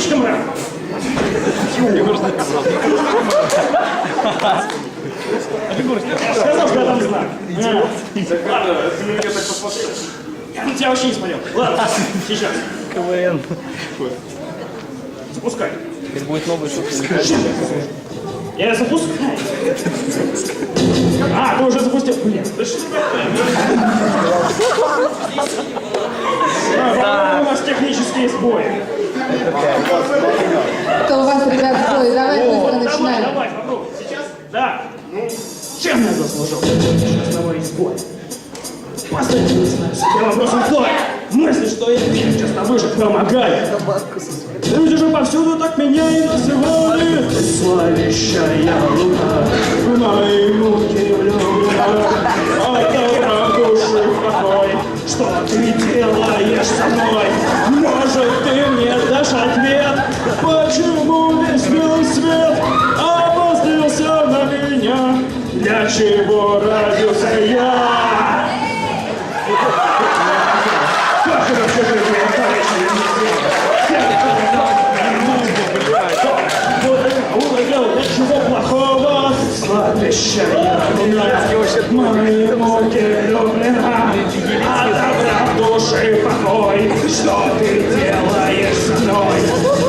слишком рано. Сказал, что я там знак. Я на тебя вообще не смотрел. Ладно, сейчас. КВН. Запускай. Теперь будет новый шутка. Я запускаю. А, ты уже запустил. Блин, да что А, у нас технические сбои. Да. Ну, чем я заслужил сейчас товарищ сбой? Последний не знаю, я вопросом твой. Мысли, что я имею, часто выжить помогает. Люди же повсюду так меня и называли. Славящая луна, в мои муки влюблена. А души покой, что ты делаешь со мной? Может, ты мне дашь ответ, почему чего родился я? Как это все же было, Увидел, для чего плохого? Мои муки влюблена, а добра в душе покой, что ты делаешь со мной?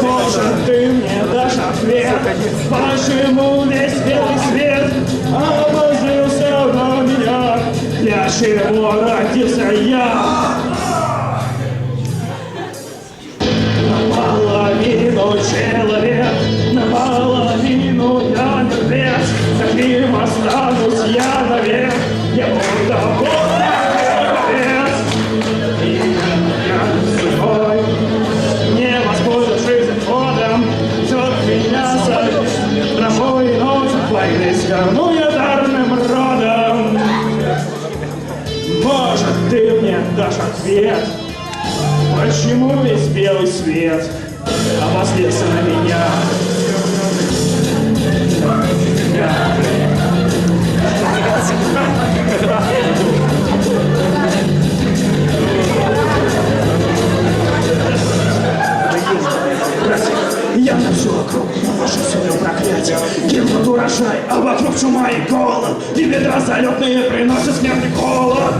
Может, ты мне дашь ответ, почему весь белый свет? Чего родился я? Наполовину человек, наполовину я мертвец. Таким останусь я навек, я буду мертвец. И я судьбой, не воспользовавшись ходом, ждет меня за ночь, войны скорну я Может, ты мне дашь ответ? Почему весь белый свет обозлился на меня? Я на всю округу наношу свое проклятие Гибнут урожай, а вокруг чума и голод И ветра залетные приносят смертный холод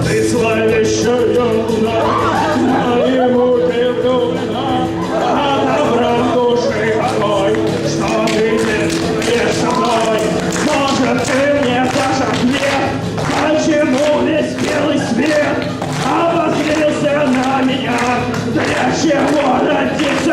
чего ради?